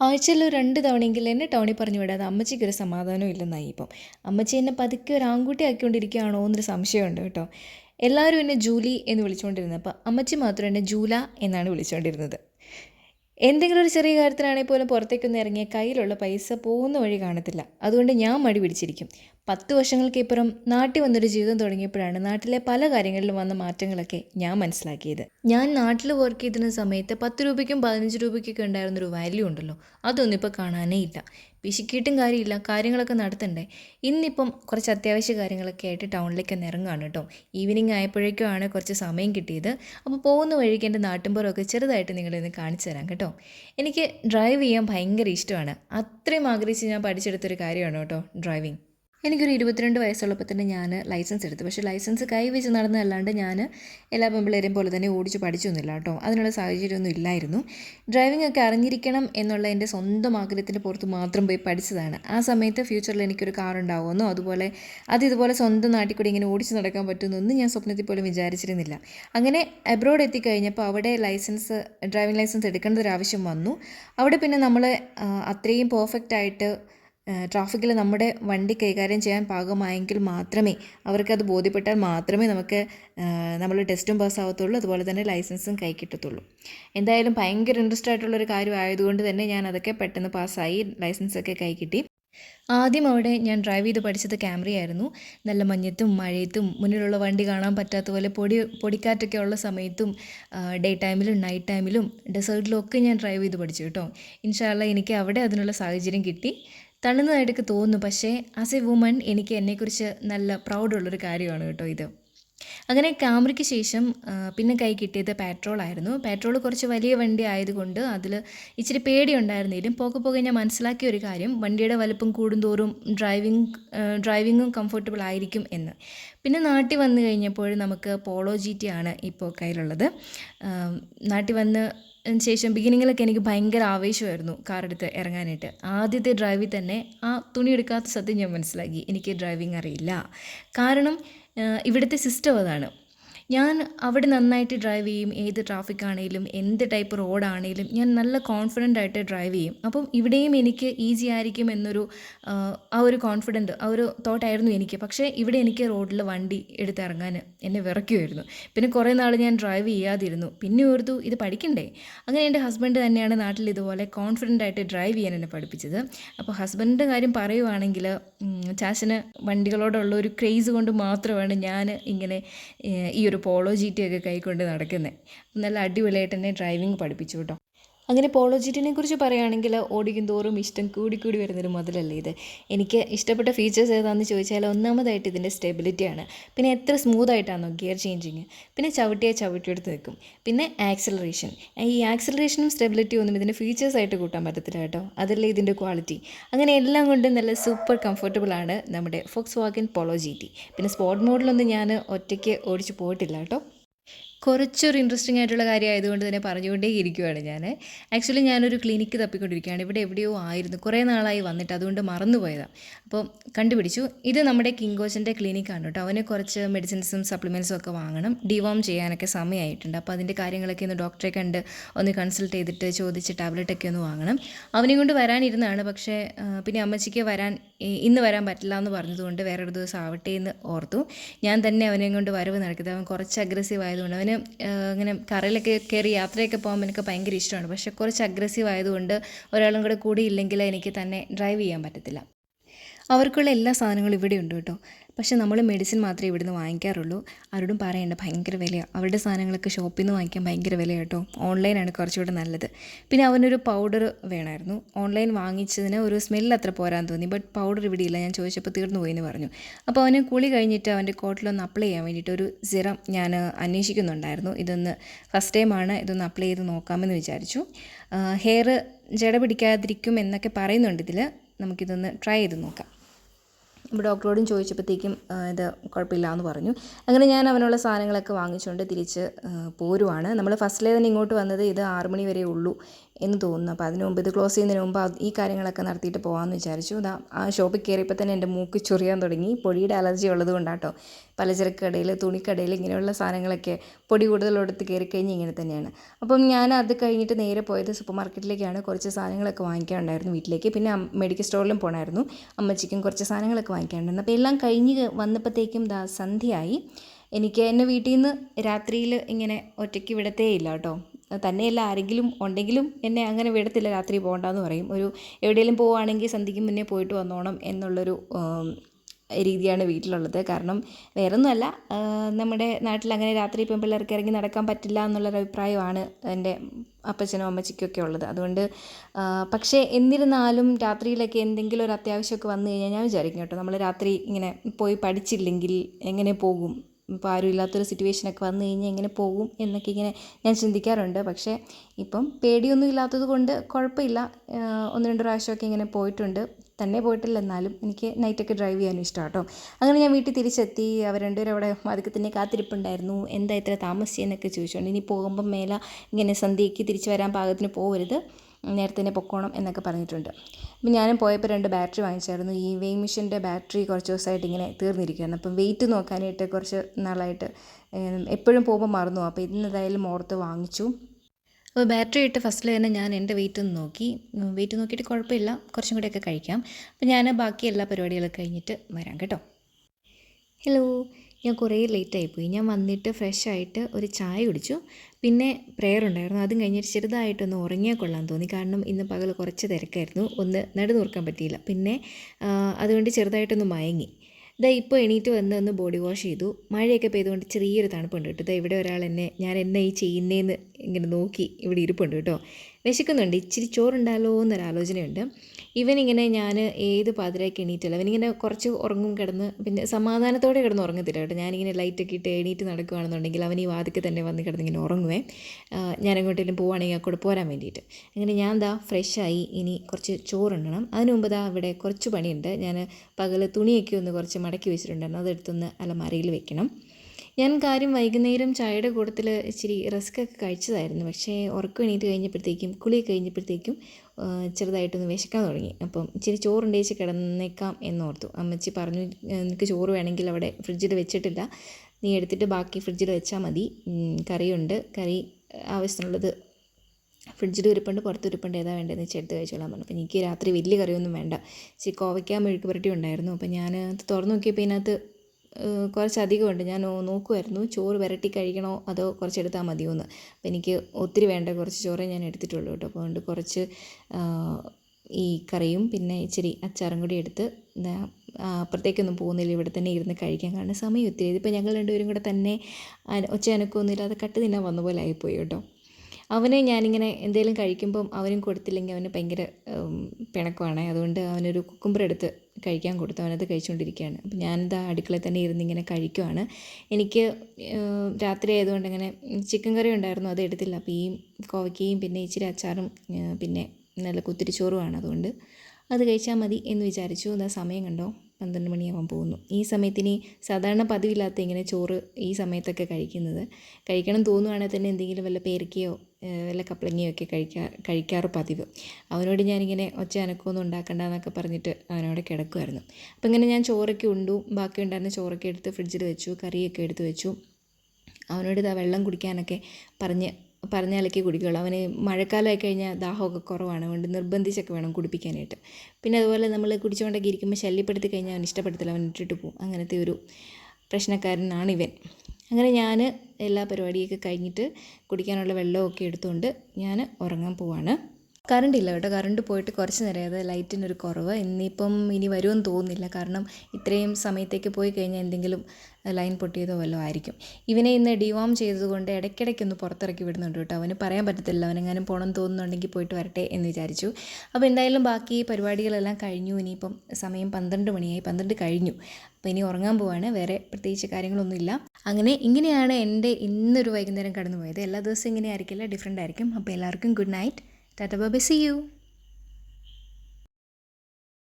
ആഴ്ചയിൽ ഒരു രണ്ട് തവണയെങ്കിലും എന്നെ ടൗണിൽ പറഞ്ഞു വിടാതെ അമ്മച്ചിക്ക് ഒരു സമാധാനം ഇല്ലെന്നായി ഇപ്പം. അമ്മച്ചി എന്നെ പതുക്കെ ഒരു ആൺകുട്ടി ആക്കിക്കൊണ്ടിരിക്കുകയാണോ എന്നൊരു സംശയമുണ്ട് കേട്ടോ. എല്ലാവരും എന്നെ ജൂലി എന്ന് വിളിച്ചുകൊണ്ടിരുന്നത് അപ്പം അമ്മച്ചി മാത്രം എന്നെ ജൂല എന്നാണ് വിളിച്ചുകൊണ്ടിരുന്നത്. എന്തെങ്കിലും ഒരു ചെറിയ കാര്യത്തിനാണെങ്കിൽ പോലും പുറത്തേക്കൊന്ന് ഇറങ്ങിയ കയ്യിലുള്ള പൈസ പോകുന്ന വഴി കാണത്തില്ല. അതുകൊണ്ട് ഞാൻ മടി പിടിച്ചിരിക്കും. പത്ത് വർഷങ്ങൾക്കിപ്പുറം നാട്ടിൽ വന്നൊരു ജീവിതം തുടങ്ങിയപ്പോഴാണ് നാട്ടിലെ പല കാര്യങ്ങളിലും വന്ന മാറ്റങ്ങളൊക്കെ ഞാൻ മനസ്സിലാക്കിയത്. ഞാൻ നാട്ടിൽ വർക്ക് ചെയ്തിരുന്ന സമയത്ത് പത്ത് രൂപയ്ക്കും പതിനഞ്ച് രൂപയ്ക്കൊക്കെ ഉണ്ടായിരുന്നൊരു വാല്യൂ ഉണ്ടല്ലോ. അതൊന്നും ഇപ്പോൾ കാണാനേ ഇല്ല. പിശുക്കിയിട്ടും കാര്യമില്ല. കാര്യങ്ങളൊക്കെ നടത്തണ്ടേ. ഇന്നിപ്പം കുറച്ച് അത്യാവശ്യ കാര്യങ്ങളൊക്കെ ആയിട്ട് ടൗണിലേക്ക് ഒന്ന് ഇറങ്ങുകയാണ് കേട്ടോ ഈവനിങ് ആയപ്പോഴേക്കും ആണ് കുറച്ച് സമയം കിട്ടിയത്. അപ്പോൾ പോകുന്ന വഴിക്ക് എന്റെ നാട്ടിൻപുറമൊക്കെ ചെറുതായിട്ട് നിങ്ങളെ ഒന്ന് കാണിച്ചു തരാം കേട്ടോ. എനിക്ക് ഡ്രൈവ് ചെയ്യാൻ ഭയങ്കര ഇഷ്ടമാണ്. അത്രയും ആഗ്രഹിച്ച് ഞാൻ പഠിച്ചെടുത്തൊരു കാര്യമാണ് കേട്ടോ ഡ്രൈവിങ് എനിക്കൊരു ഇരുപത്തിരണ്ട് വയസ്സുള്ളപ്പോൾ തന്നെ ഞാൻ ലൈസൻസ് എടുത്തു. പക്ഷേ ലൈസൻസ് കൈവച്ച് നടന്നതല്ലാണ്ട് ഞാൻ എല്ലാ പെമ്പിളേരെയും പോലെ തന്നെ ഓടിച്ച് പഠിച്ചൊന്നുമില്ല കേട്ടോ. അതിനുള്ള സാഹചര്യമൊന്നും ഇല്ലായിരുന്നു. ഡ്രൈവിംഗ് ഒക്കെ അറിഞ്ഞിരിക്കണം എന്നുള്ള എന്റെ സ്വന്തം ആഗ്രഹത്തിന്റെ പുറത്ത് മാത്രം പോയി പഠിച്ചതാണ്. ആ സമയത്ത് ഫ്യൂച്ചറിൽ എനിക്കൊരു കാർ ഉണ്ടാവുമെന്നോ അതുപോലെ അത് ഇതുപോലെ സ്വന്തം നാട്ടിൽ കൂടി ഇങ്ങനെ ഓടിച്ച് നടക്കാൻ പറ്റുമെന്നൊന്നും ഞാൻ സ്വപ്നത്തിൽ പോലും വിചാരിച്ചിരുന്നില്ല. അങ്ങനെ അബ്രോഡ് എത്തിക്കഴിഞ്ഞപ്പോൾ അവിടെ ലൈസൻസ് ഡ്രൈവിംഗ് ലൈസൻസ് എടുക്കേണ്ട ഒരു ആവശ്യം വന്നു. അവിടെ പിന്നെ നമ്മൾ അത്രയും പെർഫെക്റ്റ് ആയിട്ട് ട്രാഫിക്കിൽ നമ്മുടെ വണ്ടി കൈകാര്യം ചെയ്യാൻ പാകമായെങ്കിൽ മാത്രമേ അവർക്കത് ബോധ്യപ്പെട്ടാൽ മാത്രമേ നമുക്ക് നമ്മൾ ടെസ്റ്റും പാസ്സാവത്തുള്ളൂ. അതുപോലെ തന്നെ ലൈസൻസും കൈ കിട്ടത്തുള്ളൂ. എന്തായാലും ഭയങ്കര ഇൻട്രസ്റ്റ് ആയിട്ടുള്ളൊരു കാര്യം ആയതുകൊണ്ട് തന്നെ ഞാൻ അതൊക്കെ പെട്ടെന്ന് പാസ്സായി ലൈസൻസൊക്കെ കൈ കിട്ടി. ആദ്യം അവിടെ ഞാൻ ഡ്രൈവ് ചെയ്ത് പഠിച്ചത് ക്യാമറയായിരുന്നു. നല്ല മഞ്ഞത്തും മഴയത്തും മുന്നിലുള്ള വണ്ടി കാണാൻ പറ്റാത്ത പോലെ പൊടി പൊടിക്കാറ്റൊക്കെ ഉള്ള സമയത്തും ഡേ ടൈമിലും നൈറ്റ് ടൈമിലും ഡെസേർട്ടിലും ഒക്കെ ഞാൻ ഡ്രൈവ് ചെയ്ത് പഠിച്ചു കേട്ടോ. ഇൻഷാല്ല എനിക്ക് അവിടെ അതിനുള്ള സാഹചര്യം കിട്ടി. തള്ളുന്നതായിട്ടൊക്കെ തോന്നുന്നു. പക്ഷേ ആസ് എ വുമൺ എനിക്ക് എന്നെക്കുറിച്ച് നല്ല പ്രൗഡുള്ളൊരു കാര്യമാണ് കേട്ടോ ഇത്. അങ്ങനെ ക്യാമറയ്ക്ക് ശേഷം പിന്നെ കൈ കിട്ടിയത് പെട്രോൾ ആയിരുന്നു. കുറച്ച് വലിയ വണ്ടി ആയതുകൊണ്ട് അതിൽ ഇച്ചിരി പേടിയുണ്ടായിരുന്നെങ്കിലും പോകെ പോകെ ഞാൻ മനസ്സിലാക്കിയ ഒരു കാര്യം വണ്ടിയുടെ വലുപ്പം കൂടുന്തോറും ഡ്രൈവിംഗ് ഡ്രൈവിങ്ങും കംഫർട്ടബിൾ ആയിരിക്കും എന്ന്. പിന്നെ നാട്ടിൽ വന്നു കഴിഞ്ഞപ്പോൾ നമുക്ക് പോളോ ജി ടി ആണ് ഇപ്പോൾ കയ്യിലുള്ളത്. നാട്ടിൽ വന്ന് ശേഷം ബിഗിനിങ്ങിലൊക്കെ എനിക്ക് ഭയങ്കര ആവേശമായിരുന്നു കാറെടുത്ത് ഇറങ്ങാനായിട്ട്. ആദ്യത്തെ ഡ്രൈവിൽ തന്നെ ആ തുണി എടുക്കാത്ത സത്യം ഞാൻ മനസ്സിലാക്കി. എനിക്ക് ഡ്രൈവിംഗ് അറിയില്ല. കാരണം ഇവിടുത്തെ സിസ്റ്റം അതാണ്. ഞാൻ അവിടെ നന്നായിട്ട് ഡ്രൈവ് ചെയ്യും. ഏത് ട്രാഫിക് ആണെങ്കിലും എന്ത് ടൈപ്പ് റോഡാണെങ്കിലും ഞാൻ നല്ല കോൺഫിഡന്റ് ആയിട്ട് ഡ്രൈവ് ചെയ്യും. അപ്പം ഇവിടെയും എനിക്ക് ഈസി ആയിരിക്കും എന്നൊരു ആ ഒരു കോൺഫിഡന്റ് ആ ഒരു തോട്ടായിരുന്നു എനിക്ക്. പക്ഷേ ഇവിടെ എനിക്ക് റോഡിൽ വണ്ടി എടുത്തിറങ്ങാൻ എന്നെ വിറയ്ക്കുമായിരുന്നു പിന്നെ കുറേ നാൾ ഞാൻ ഡ്രൈവ് ചെയ്യാതിരുന്നു. പിന്നെ ഓർത്തു ഇത് പഠിക്കണ്ടേ? അങ്ങനെ എന്റെ ഹസ്ബൻഡ് തന്നെയാണ് നാട്ടിൽ ഇതുപോലെ കോൺഫിഡന്റ് ആയിട്ട് ഡ്രൈവ് ചെയ്യാൻ എന്നെ പഠിപ്പിച്ചത്. അപ്പോൾ ഹസ്ബൻഡിന്റെ കാര്യം പറയുവാണെങ്കിൽ ചാച്ചന് വണ്ടികളോടുള്ള ഒരു ക്രേസ് കൊണ്ട് മാത്രമാണ് ഞാൻ ഇങ്ങനെ ഈ പോളോ ജി ടി ഒക്കെ കൈക്കൊണ്ട് നടക്കുന്നത് നല്ല അടിപൊളിയായിട്ട് തന്നെ ഡ്രൈവിംഗ് പഠിപ്പിച്ചു കേട്ടോ. അങ്ങനെ പോളോ ജിറ്റിനെ കുറിച്ച് പറയുകയാണെങ്കിൽ ഓടിക്കും തോറും ഇഷ്ടം കൂടി കൂടി വരുന്നൊരു മുതലല്ലേ ഇത്. എനിക്ക് ഇഷ്ടപ്പെട്ട ഫീച്ചേഴ്സ് ഏതാണെന്ന് ചോദിച്ചാൽ ഒന്നാമതായിട്ട് ഇതിന്റെ സ്റ്റെബിലിറ്റിയാണ് പിന്നെ എത്ര സ്മൂത്ത് ആയിട്ടാണോ ഗിയർ ചേഞ്ചിങ് പിന്നെ ചവിട്ടിയെ ചവിട്ടിയെടുത്ത് നിൽക്കും. പിന്നെ ആക്സിലറേഷൻ ഈ ആക്സിലറേഷനും സ്റ്റെബിലിറ്റിയും ഒന്നും ഇതിന്റെ ഫീച്ചേഴ്സ് ആയിട്ട് കൂട്ടാൻ പറ്റത്തില്ല കേട്ടോ. അതല്ലേ ഇതിന്റെ ക്വാളിറ്റി അങ്ങനെ എല്ലാം കൊണ്ടും നല്ല സൂപ്പർ കംഫർട്ടബിൾ ആണ് നമ്മുടെ Volkswagen Polo G T പിന്നെ സ്പോർട്ട് മോഡിലൊന്നും ഞാൻ ഒറ്റയ്ക്ക് ഓടിച്ച് പോയിട്ടില്ല കേട്ടോ. കുറച്ചൊരു ഇൻട്രസ്റ്റിംഗ് ആയിട്ടുള്ള കാര്യം ആയതുകൊണ്ട് തന്നെ പറഞ്ഞുകൊണ്ടേ ഇരിക്കുവാണ് ഞാൻ ആക്ച്വലി ഞാനൊരു ക്ലിനിക്ക് തപ്പിക്കൊണ്ടിരിക്കുകയാണ്. ഇവിടെ എവിടെയോ ആയിരുന്നു. കുറേ നാളായി വന്നിട്ട് അതുകൊണ്ട് മറന്നുപോയതാണ് അപ്പോൾ കണ്ടുപിടിച്ചു. ഇത് നമ്മുടെ കിങ്കോച്ചന്റെ ക്ലിനിക്കാണ് കേട്ടോ. അവന് കുറച്ച് മെഡിസിൻസും സപ്ലിമെൻസും ഒക്കെ വാങ്ങണം. ഡിവോം ചെയ്യാനൊക്കെ സമയമായിട്ടുണ്ട് അപ്പോൾ അതിന്റെ കാര്യങ്ങളൊക്കെ ഒന്ന് ഡോക്ടറെ കണ്ട് ഒന്ന് കൺസൾട്ട് ചെയ്തിട്ട് ചോദിച്ച് ടാബ്ലറ്റൊക്കെ ഒന്ന് വാങ്ങണം. അവനെ കൊണ്ട് വരാനിരുന്നതാണ്. പക്ഷേ പിന്നെ അമ്മച്ചിക്ക് വരാൻ ഇന്ന് വരാൻ പറ്റില്ല എന്ന് പറഞ്ഞതുകൊണ്ട് വേറൊരു ദിവസം ആവട്ടെ എന്ന് ഓർത്തു. ഞാൻ തന്നെ അവനെ കൊണ്ട് വരവ് നടക്കുന്നത് അവൻ കുറച്ച് അഗ്രസീവ് ആയതുകൊണ്ട് അവന് ഇങ്ങനെ കറയിലൊക്കെ കയറി യാത്രയൊക്കെ പോകുമ്പോൾ എനിക്ക് ഭയങ്കര ഇഷ്ടമാണ്. പക്ഷെ കുറച്ച് അഗ്രസീവ് ആയതുകൊണ്ട് ഒരാളും കൂടെ കൂടി ഇല്ലെങ്കിൽ എനിക്ക് തന്നെ ഡ്രൈവ് ചെയ്യാൻ പറ്റത്തില്ല. അവർക്കുള്ള എല്ലാ സാധനങ്ങളും ഇവിടെ ഉണ്ട് കേട്ടോ. പക്ഷേ നമ്മൾ മെഡിസിൻ മാത്രമേ ഇവിടുന്ന് വാങ്ങിക്കാറുള്ളൂ. ആരോടും പറയേണ്ട ഭയങ്കര വിലയാണ് അവരുടെ സാധനങ്ങളൊക്കെ ഷോപ്പിൽ നിന്ന് വാങ്ങിക്കാൻ ഭയങ്കര വില കേട്ടോ. ഓൺലൈനാണ് കുറച്ചുകൂടെ നല്ലത്. പിന്നെ അവനൊരു പൗഡർ വേണമായിരുന്നു. ഓൺലൈൻ വാങ്ങിച്ചതിന് ഒരു സ്മെല്ല് അത്ര പോരാൻ തോന്നി. ബട്ട് പൗഡർ ഇവിടെ ഇല്ല. ഞാൻ ചോദിച്ചപ്പോൾ തീർന്നു പോയി എന്ന് പറഞ്ഞു. അപ്പോൾ അവന് കുളി കഴിഞ്ഞിട്ട് അവന്റെ കോട്ടിലൊന്ന് അപ്ലൈ ചെയ്യാൻ വേണ്ടിയിട്ട് ഒരു സിറം ഞാൻ അന്വേഷിക്കുന്നുണ്ടായിരുന്നു. ഇതൊന്ന് ഫസ്റ്റ് ടൈമാണ് ഇതൊന്ന് അപ്ലൈ ചെയ്ത് നോക്കാമെന്ന് വിചാരിച്ചു. ഹെയർ ജട പിടിക്കാതിരിക്കും എന്നൊക്കെ പറയുന്നുണ്ട് ഇതിൽ നമുക്കിതൊന്ന് ട്രൈ ചെയ്ത് നോക്കാം. അപ്പോൾ ഡോക്ടറോടും ചോദിച്ചപ്പോഴത്തേക്കും ഇത് കുഴപ്പമില്ല എന്ന് പറഞ്ഞു. അങ്ങനെ ഞാൻ അവനുള്ള സാധനങ്ങളൊക്കെ വാങ്ങിച്ചുകൊണ്ട് തിരിച്ച് പോരുവാണ്. നമ്മൾ ഫസ്റ്റിലെ തന്നെ ഇങ്ങോട്ട് വന്നത് ഇത് ആറുമണി വരെ ഉള്ളൂ. എന്ന് തോന്നുന്നു. അപ്പോൾ അതിന് മുമ്പ് ഇത് ക്ലോസ് ചെയ്യുന്നതിന് മുമ്പ് ഈ കാര്യങ്ങളൊക്കെ നടത്തിയിട്ട് പോകാമെന്ന് വിചാരിച്ചു. ഇതാ ആ ഷോപ്പിൽ കയറിയപ്പോൾ തന്നെ എന്റെ മൂക്ക് ചൊറിയാൻ തുടങ്ങി. പൊടിയുടെ അലർജി ഉള്ളത് കൊണ്ടാട്ടോ. പലചരക്ക് കടയിൽ തുണിക്കടയിൽ ഇങ്ങനെയുള്ള സാധനങ്ങളൊക്കെ പൊടി കൂടുതലെടുത്ത് കയറി കഴിഞ്ഞ് ഇങ്ങനെ തന്നെയാണ്. അപ്പം ഞാൻ അത് കഴിഞ്ഞിട്ട് നേരെ പോയത് സൂപ്പർ മാർക്കറ്റിലേക്കാണ് കുറച്ച് സാധനങ്ങളൊക്കെ വാങ്ങിക്കാനുണ്ടായിരുന്നു വീട്ടിലേക്ക്. പിന്നെ മെഡിക്കൽ സ്റ്റോറിലും പോകണമായിരുന്നു അമ്മച്ചിക്കും കുറച്ച് സാധനങ്ങളൊക്കെ വാങ്ങിക്കാനുണ്ടായിരുന്നു. അപ്പോൾ എല്ലാം കഴിഞ്ഞ് വന്നപ്പോഴത്തേക്കും ദാ സന്ധ്യയായി. എനിക്ക് എന്റെ വീട്ടിൽ നിന്ന് രാത്രിയിൽ ഇങ്ങനെ ഒറ്റയ്ക്ക് വിടത്തേ ഇല്ല കേട്ടോ. തന്നെയല്ല ആരെങ്കിലും ഉണ്ടെങ്കിലും എന്നെ അങ്ങനെ വിടത്തില്ല രാത്രി പോകണ്ടെന്ന് പറയും. ഒരു എവിടെയെങ്കിലും പോവുകയാണെങ്കിൽ സന്ധ്യയ്ക്ക് മുന്നേ പോയിട്ട് വന്നോണം എന്നുള്ളൊരു രീതിയാണ് വീട്ടിലുള്ളത്. കാരണം വേറൊന്നുമല്ല നമ്മുടെ നാട്ടിൽ അങ്ങനെ രാത്രി പെൺപിള്ളേർക്ക് ഇറങ്ങി നടക്കാൻ പറ്റില്ല എന്നുള്ളൊരു അഭിപ്രായമാണ് എന്റെ അപ്പച്ചനും അമ്മച്ചിക്കൊക്കെ ഉള്ളത്. അതുകൊണ്ട് പക്ഷേ എന്നിരുന്നാലും രാത്രിയിലൊക്കെ എന്തെങ്കിലും ഒരു അത്യാവശ്യമൊക്കെ വന്നു കഴിഞ്ഞാൽ ഞാൻ വിചാരിക്കും കേട്ടോ നമ്മൾ രാത്രി ഇങ്ങനെ പോയി പഠിച്ചില്ലെങ്കിൽ എങ്ങനെ പോകും. ഇപ്പോൾ ആരുമില്ലാത്തൊരു സിറ്റുവേഷനൊക്കെ വന്നു കഴിഞ്ഞാൽ എങ്ങനെ പോകും എന്നൊക്കെ ഇങ്ങനെ ഞാൻ ചിന്തിക്കാറുണ്ട്. പക്ഷേ ഇപ്പം പേടിയൊന്നും ഇല്ലാത്തത് കൊണ്ട് കുഴപ്പമില്ല ഒന്ന് രണ്ട് പ്രാവശ്യമൊക്കെ ഇങ്ങനെ പോയിട്ടുണ്ട്. തന്നെ പോയിട്ടില്ല. എന്നാലും എനിക്ക് നൈറ്റൊക്കെ ഡ്രൈവ് ചെയ്യാനും ഇഷ്ടമാണ് കേട്ടോ അങ്ങനെ ഞാൻ വീട്ടിൽ തിരിച്ചെത്തി. അവർ രണ്ടുപേരും അവിടെ അതൊക്കെ തന്നെ കാത്തിരിപ്പുണ്ടായിരുന്നു. എന്താ ഇത്ര താമസിച്ചെന്നൊക്കെ ചോദിച്ചുകൊണ്ട് ഇനി പോകുമ്പം മേല ഇങ്ങനെ സന്ധ്യയ്ക്ക് തിരിച്ചു വരാൻ പാകത്തിന് പോകരുത് നേരത്തെ തന്നെ പൊക്കോണം എന്നൊക്കെ പറഞ്ഞിട്ടുണ്ട്. അപ്പം ഞാനും പോയപ്പോൾ രണ്ട് ബാറ്ററി വാങ്ങിച്ചായിരുന്നു. ഈ വെയിങ് മെഷീന്റെ ബാറ്ററി കുറച്ച് ദിവസമായിട്ട് ഇങ്ങനെ തീർന്നിരിക്കുകയാണ്. അപ്പം വെയിറ്റ് നോക്കാനായിട്ട് കുറച്ച് നാളായിട്ട് എപ്പോഴും പോകുമ്പോൾ മറന്നു. അപ്പോൾ ഇന്ന് ഏതായാലും ഓർത്ത് വാങ്ങിച്ചു. അപ്പോൾ ബാറ്ററി ഇട്ട് ഫസ്റ്റിൽ തന്നെ ഞാൻ എന്റെ വെയിറ്റ് ഒന്ന് നോക്കി. വെയിറ്റ് നോക്കിയിട്ട് കുഴപ്പമില്ല. കുറച്ചും കൂടെയൊക്കെ കഴിക്കാം. അപ്പോൾ ഞാൻ ബാക്കി എല്ലാ പരിപാടികളൊക്കെ കഴിഞ്ഞിട്ട് വരാം കേട്ടോ. ഹലോ ഞാൻ കുറേ ലേറ്റ് ആയിപ്പോയി ഞാൻ വന്നിട്ട് ഫ്രഷ് ആയിട്ട് ഒരു ചായ കുടിച്ചു. പിന്നെ പ്രെയർ ഉണ്ടായിരുന്നു. അതും കഴിഞ്ഞിട്ട് ചെറുതായിട്ടൊന്ന് ഉറങ്ങിയാൽ കൊള്ളാൻ തോന്നി. കാരണം ഇന്ന് പകൽ കുറച്ച് തിരക്കായിരുന്നു. ഒന്ന് നടുനൂർക്കാൻ പറ്റിയില്ല. പിന്നെ അതുകൊണ്ട് ചെറുതായിട്ടൊന്ന് മയങ്ങി. ഇതാ ഇപ്പോൾ എണീറ്റ് വന്ന് ഒന്ന് ബോഡി വാഷ് ചെയ്തു. മഴയൊക്കെ പെയ്തുകൊണ്ട് ചെറിയൊരു തണുപ്പുണ്ട് കേട്ടോ. ഇതാ ഇവിടെ ഒരാൾ എന്നെ ഞാൻ എന്നെ ഈ ചെയ്യുന്നതെന്ന് ഇങ്ങനെ നോക്കി ഇവിടെ ഇരിപ്പുണ്ട് കേട്ടോ. വിശക്കുന്നുണ്ട്. ഇച്ചിരി ചോറുണ്ടാലോ എന്നൊരു ആലോചനയുണ്ട് ഇവനിങ്ങനെ ഞാൻ ഏത് പാതിരാക്കി എണീറ്റില്ല അവനിങ്ങനെ കുറച്ച് ഉറങ്ങും കിടന്ന് പിന്നെ സമാധാനത്തോടെ കിടന്ന് ഉറങ്ങത്തില്ല കേട്ടോ. ഞാനിങ്ങനെ ലൈറ്റൊക്കെ ഇട്ട് എണീറ്റ് നടക്കുകയാണെന്നുണ്ടെങ്കിൽ അവൻ ഈ വാതിക്ക് തന്നെ വന്ന് കിടന്നിങ്ങനെ ഉറങ്ങുവേ. ഞാൻ എങ്ങോട്ടേലും പോവുകയാണെങ്കിൽ കൂടെ പോരാൻ വേണ്ടിയിട്ട്. അങ്ങനെ ഞാൻ ദാ ഫ്രഷായി ഇനി കുറച്ച് ചോറുണ്ടണം അതിന് മുമ്പ് ദാ അവിടെ കുറച്ച് പണിയുണ്ട്. ഞാൻ പകൽ തുണിയൊക്കെ ഒന്ന് കുറച്ച് മടക്കി വെച്ചിട്ടുണ്ടായിരുന്നു. അതെടുത്തൊന്ന് അലമാരയിൽ വെക്കണം. ഞാൻ കാര്യം വൈകുന്നേരം ചായയുടെ കൂട്ടത്തിൽ ഇച്ചിരി റസ്ക് ഒക്കെ കഴിച്ചതായിരുന്നു. പക്ഷേ ഉറക്കം എണീറ്റ് കഴിഞ്ഞപ്പോഴത്തേക്കും കുളി കഴിഞ്ഞപ്പോഴത്തേക്കും ചെറുതായിട്ടൊന്ന് വിശക്കാൻ തുടങ്ങി. അപ്പം ഇച്ചിരി ചോറുണ്ടേച്ച് കിടന്നേക്കാം എന്നോർത്തു. അമ്മച്ചി പറഞ്ഞു എനിക്ക് ചോറ് വേണമെങ്കിൽ അവിടെ ഫ്രിഡ്ജിൽ വെച്ചിട്ടില്ല. നീ എടുത്തിട്ട് ബാക്കി ഫ്രിഡ്ജിൽ വെച്ചാൽ മതി. കറിയുണ്ട്. കറി ആവശ്യത്തിനുള്ളത് ഫ്രിഡ്ജിൽ ഉരുപ്പുണ്ട് പുറത്ത് ഉരുപ്പുണ്ട് ഏതാ വേണ്ടതെന്ന് വെച്ചാൽ എടുത്ത് കഴിച്ചോളാൻ പറഞ്ഞു. അപ്പോൾ എനിക്ക് രാത്രി വലിയ കറിയൊന്നും വേണ്ട. ഇച്ചിരി കോവയ്ക്ക മെഴുക്ക് പുരട്ടി ഉണ്ടായിരുന്നു. അപ്പോൾ ഞാൻ തുറന്നു നോക്കിയപ്പോൾ ഇതിനകത്ത് കുറച്ചധികം ഉണ്ട്. ഞാൻ നോക്കുമായിരുന്നു ചോറ് വരട്ടി കഴിക്കണോ അതോ കുറച്ച് എടുത്താൽ മതിയോ എന്ന് അപ്പോൾ എനിക്ക് ഒത്തിരി വേണ്ട കുറച്ച് ചോറേ ഞാൻ എടുത്തിട്ടുള്ളൂ കേട്ടോ. അപ്പോൾ കുറച്ച് ഈ കറിയും പിന്നെ ഇച്ചിരി അച്ചാറും കൂടി എടുത്ത് അപ്പുറത്തേക്കൊന്നും പോകുന്നില്ല. ഇവിടെ തന്നെ ഇരുന്ന് കഴിക്കാൻ കാരണം സമയം ഒത്തിരി. ഇതിപ്പോൾ ഞങ്ങൾ രണ്ടുപേരും കൂടെ തന്നെ ഒച്ച അനക്കൊന്നുമില്ലാതെ കട്ട് തിന്നാൻ വന്ന പോലെ ആയിപ്പോയി കേട്ടോ. അവനെ ഞാനിങ്ങനെ എന്തെങ്കിലും കഴിക്കുമ്പം അവനും കൊടുത്തില്ലെങ്കിൽ അവന് ഭയങ്കര പിണക്കമാണ്. അതുകൊണ്ട് അവനൊരു കുക്കുംബർ എടുത്ത് കഴിക്കാൻ കൊടുത്തു. അവനത് കഴിച്ചുകൊണ്ടിരിക്കുകയാണ് അപ്പം ഞാനിതാ അടുക്കളയിൽ തന്നെ ഇരുന്ന് ഇങ്ങനെ കഴിക്കുവാണ്. എനിക്ക് രാത്രി ആയതുകൊണ്ട് അങ്ങനെ ചിക്കൻ കറി ഉണ്ടായിരുന്നു അത് എടുത്തില്ല. അപ്പോൾ ഈ കോവയ്ക്കയും പിന്നെ ഇച്ചിരി അച്ചാറും പിന്നെ നല്ല കുത്തിരിച്ചോറുമാണ് അതുകൊണ്ട് അത് കഴിച്ചാൽ മതി എന്ന് വിചാരിച്ചു. എന്താ സമയം കണ്ടോ? പന്ത്രണ്ട് മണിയാവാൻ പോകുന്നു. ഈ സമയത്തിന് സാധാരണ പതിവില്ലാത്ത ഇങ്ങനെ ചോറ് ഈ സമയത്തൊക്കെ കഴിക്കുന്നത്. കഴിക്കണം തോന്നുവാണെങ്കിൽ തന്നെ എന്തെങ്കിലും വല്ല പേരക്കയോ വല്ല കപ്പളങ്ങയോ ഒക്കെ കഴിക്കാ കഴിക്കാറ് പതിവ്. അവനോട് ഞാനിങ്ങനെ ഒച്ച അനക്കമൊന്നും ഉണ്ടാക്കണ്ട എന്നൊക്കെ പറഞ്ഞിട്ട് അവനോട് കിടക്കുമായിരുന്നു അപ്പം ഇങ്ങനെ ഞാൻ ചോറൊക്കെ ഉണ്ടു. ബാക്കി ഉണ്ടായിരുന്ന ചോറൊക്കെ എടുത്ത് ഫ്രിഡ്ജിൽ വെച്ചു. കറിയൊക്കെ എടുത്ത് വെച്ചു. അവനോട് ഇതാ വെള്ളം കുടിക്കാനൊക്കെ പറഞ്ഞ് പറഞ്ഞാലൊക്കെ കുടിക്കുകയുള്ളൂ അവന് മഴക്കാലമായി കഴിഞ്ഞാൽ ദാഹമൊക്കെ കുറവാണ്. അതുകൊണ്ട് നിർബന്ധിച്ചൊക്കെ വേണം കുടിപ്പിക്കാനായിട്ട്. പിന്നെ അതുപോലെ നമ്മൾ കുടിച്ചുകൊണ്ടൊക്കെ ഇരിക്കുമ്പോൾ ശല്യപ്പെടുത്തി കഴിഞ്ഞാൽ അവൻ ഇഷ്ടപ്പെടുത്തില്ല. അവൻ ഇട്ടിട്ട് പോകും അങ്ങനത്തെ ഒരു പ്രശ്നക്കാരനാണ് ഇവൻ. അങ്ങനെ ഞാൻ എല്ലാ പരിപാടിയൊക്കെ കഴിഞ്ഞിട്ട് കുടിക്കാനുള്ള വെള്ളമൊക്കെ എടുത്തുകൊണ്ട് ഞാൻ ഉറങ്ങാൻ പോവാണ്. കറണ്ട് ഇല്ല കേട്ടോ. കറണ്ട് പോയിട്ട് കുറച്ച് നേരം അത് ലൈറ്റിനൊരു കുറവ്. ഇനിയിപ്പം ഇനി വരുമെന്ന് തോന്നുന്നില്ല. കാരണം ഇത്രയും സമയത്തേക്ക് പോയി കഴിഞ്ഞാൽ എന്തെങ്കിലും ലൈൻ പൊട്ടിയതോ വല്ലതും ആയിരിക്കും. ഇവനെ ഇന്ന് ഡിവാം ചെയ്തതുകൊണ്ട് ഇടയ്ക്കിടയ്ക്കൊന്ന് പുറത്തിറക്കി വിടുന്നുണ്ട് കേട്ടോ. അവന് പറയാൻ പറ്റത്തില്ല. അവനെങ്ങാനും പോകണം തോന്നുന്നുണ്ടെങ്കിൽ പോയിട്ട് വരട്ടെ എന്ന് വിചാരിച്ചു. അപ്പോൾ എന്തായാലും ബാക്കി പരിപാടികളെല്ലാം കഴിഞ്ഞു. ഇനിയിപ്പം സമയം പന്ത്രണ്ട് മണിയായി. പന്ത്രണ്ട് കഴിഞ്ഞു. അപ്പോൾ ഇനി ഉറങ്ങാൻ പോവാണ്. വേറെ പ്രത്യേകിച്ച് കാര്യങ്ങളൊന്നുമില്ല. അങ്ങനെ ഇങ്ങനെയാണ് എന്റെ ഇന്നൊരു വൈകുന്നേരം കടന്നു പോയത് എല്ലാ ദിവസവും ഇങ്ങനെ ആയിരിക്കില്ല ഡിഫറെന്റ് ആയിരിക്കും. അപ്പോൾ എല്ലാവർക്കും good night. Tada, bye, see you.